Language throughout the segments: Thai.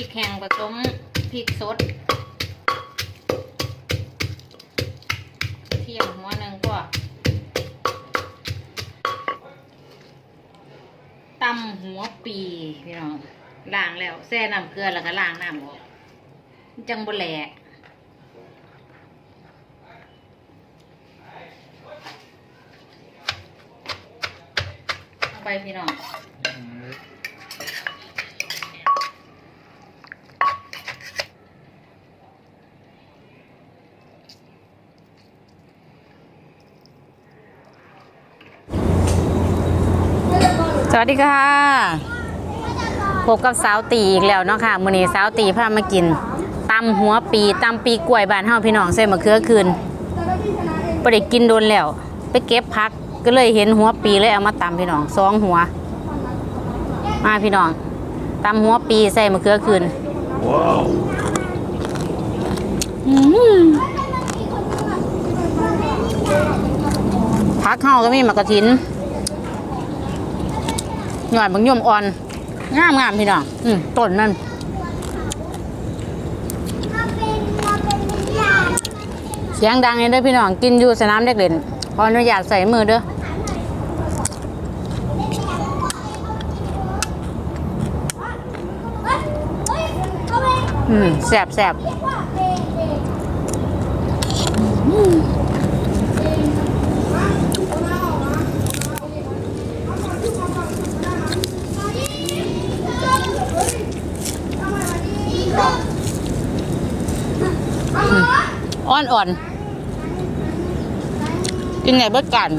ริกแห้งผสมพริกสดเทียมหัวหนึ่งก็ตำหัวปีพี่น้องล้างแล้วแช่น้ำเกลือแล้วก็ล้างน้ำออกจังบ่แหลกเอาไปพี่น้อง สวัสดีค่ะพบกับสาวตีอีกแล้วเนาะค่ะมื้อนี้สาวตีพามากินตำหัวปีตำปีกล้วยบ้านเฮาพี่น้องใส่มะเขือคืนบ่ได้กินโดนแล้ว ไปเก็บผักก็เลยเห็นหัวปีเลยเอามาตำพี่น้องสองหัว มาพี่น้องตำหัวปีใส่มะเขือคืนอืมผักเฮาก็มีมะกระถิน หน่อยบางยมอ่อน งามงามพี่น้องอืมต้นนั่นเสียงดังเลยเด้อพี่น้องกินอยู่สนามเด็กเล่นขออนุญาตใส่มือเด้ออืมแสบแสบ อ่อนอ่อนกินไหนเบิดกัน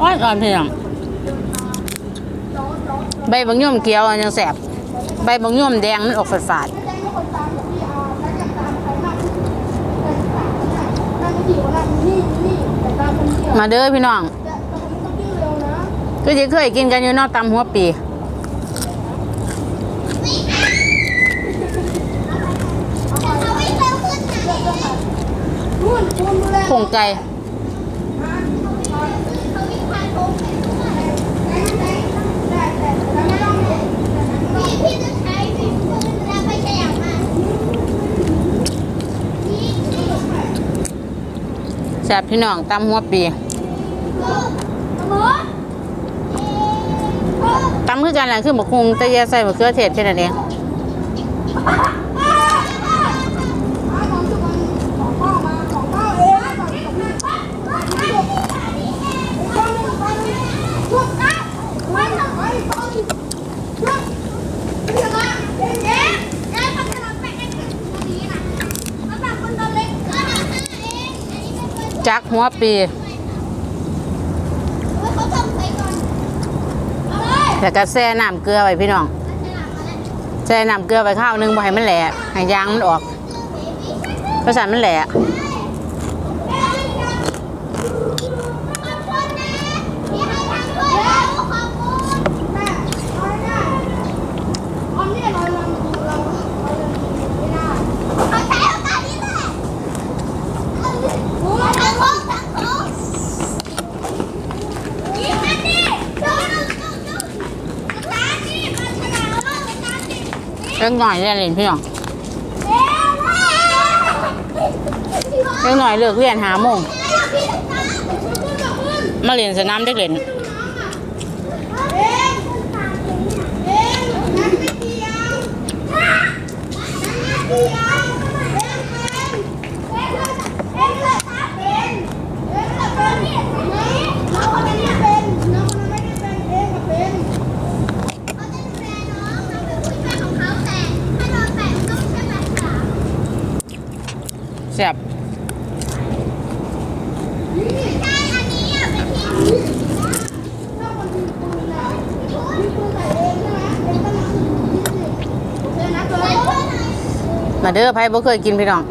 อ่อนอ่อนพี่น้องใบบางย่อมเกียวยังแสบใบบางย่อมแดงมันออกฝาดฝาดมาเด้อพี่น้องก็จะเคยกินกันอยู่นอกตำหัวปี ผงไก่แสบพี่น้องตำหัวปีตำคือกันแหละคือหมกคุงแต่ยาใส่หมกเครือเทศแค่นั้นเอง จักหัวปีแล้วก็แช่น้ำเกลือไว้พี่น้องแช่น้ำเกลือไว้ข้าวหนึงบ่ให้มันแหลกให้ยางมันออกเพราะฉะนั้นมันแหลก เล็กหน่อยเรียนเรียนพี่น้องเล็กหน่อยเลิกเรียนหาโมงมาเรียนสนามเด็กเล่นแซ่บมา เด้อไผบ่เคยกินพี่น้อง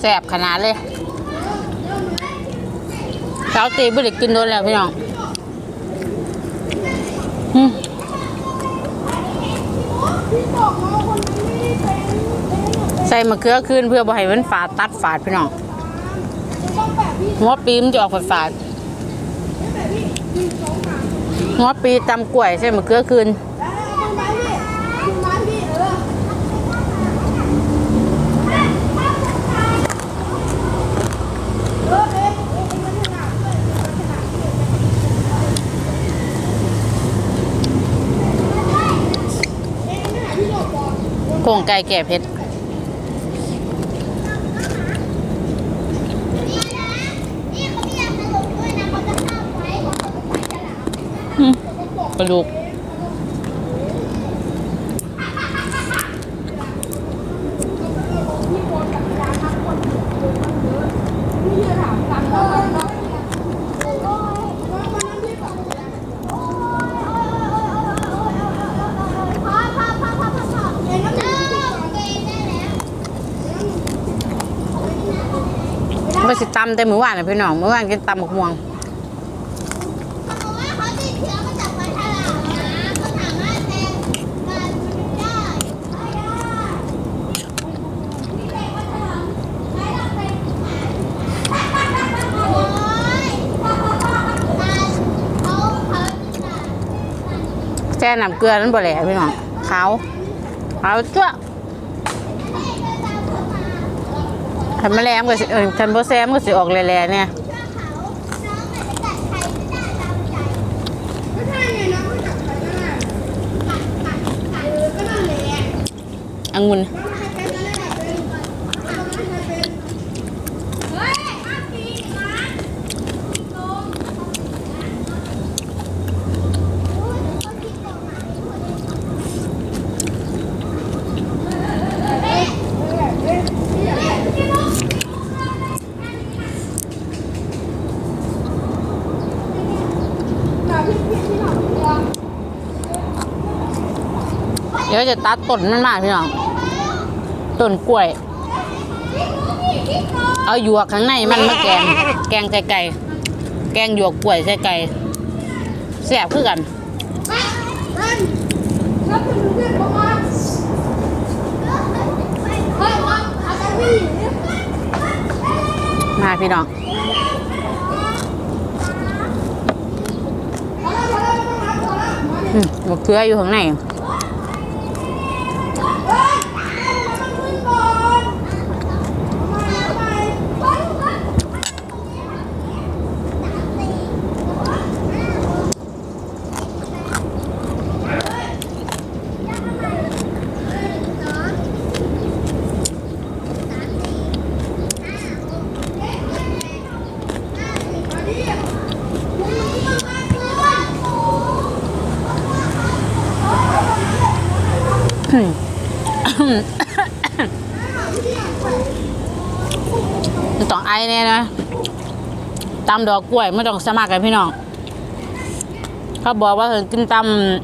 แซ่บขนาดเลยไปสาวตีบ่ได้กินโดนแล้วพี่น้องอืม ใส่มะเขือคืนเพื่อบ่ให้มันฝาดตัดฝาดพี่น้องหัวปีมนจะออกฝาดฝาดหัวปีตำกล้วยใส่มะเขือคืน โครงไก่แก่เพชรนี่เขามียาสลบด้วยนะเขาจะฆ่าไว้เขาจะปล่อยฉลาม กระดูก พอพอพอพอพอพอเอ็นน้ำเกย์ได้ ไม่สิตำแต่มื้อวานน่ะพี่น้องมื้อวานกินตำบักม่วงแทนการมันได้ไม่ได้นี่เป็นปลาฉลามไม่เราเป็นโอ้ยเขาเขาจะแช่น้ำเกลือนั้นบ่แหละพี่น้องขาวขาวจั่ว คันแมลงก็สิเออคันบ่แซมก็สิออกแหล่ๆเนี่ยองุ่นาจจะกัดใครไม่ได้ตามใจก็ใช่ไงน้องก็กัดใครก็ได้กัดกัดกัดเออก็นั่นแหละ องุ่น เฮ้ยห้ามปีนนะตรงโอ้ยเขาคิดตรงไหนเฮ้ยเฮ้ยเฮ้ยพี่มุกพี่พี่พี่หน่อยพี่หน่อย เดี๋ยวจะตัดต้นมันมาพี่น้องต้นกล้วย เอาหยวกข้างในมันมาแกง แกงใส่ไก่แกงหยวกกล้วยใส่ไก่แซ่บคือกันเฮ้ยแล้วคุณดูเรื่องของมันเฮ้ยว่าพี่มาพี่น้องอืมมะเขืออยู่ข้างใน ต้องไอแน่นะตำดอกกล้วยไม่ต้องสมัครกันพี่น้อง เขาบอกว่าเห็นกินต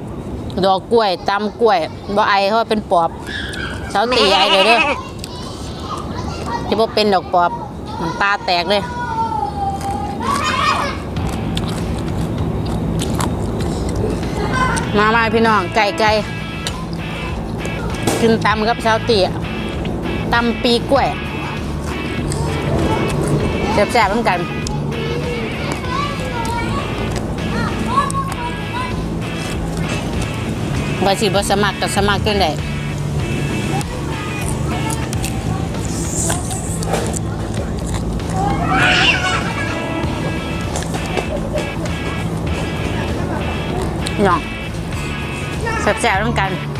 ำดอกกล้วยตำกล้วยบ่ไอเขาเป็นปอบเสาตีไอเลยเด้อที่บ่เป็นดอกปอบมันตาแตกเลยมามาพี่น้องไก่ไก่กินตำกับเสาตีอะ ตำปีกล้วยแซ่บๆเหมือนกันว่าสิบ่สมัครก็สมัครจังได๋น้องแซ่บๆนกัน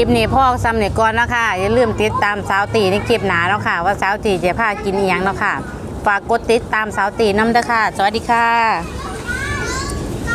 ลิปนี้พ่อซ้ำเนี่ยก่อนเนาะคะอย่าลืมติดตามสาวตีในคลิปหนาเนาะค่ะ ว่าสาวตีจะพากินอีหยังเนาะค่ะ ฝากกดติดตามสาวตีน้ำเด้อค่ะ สวัสดีค่ะ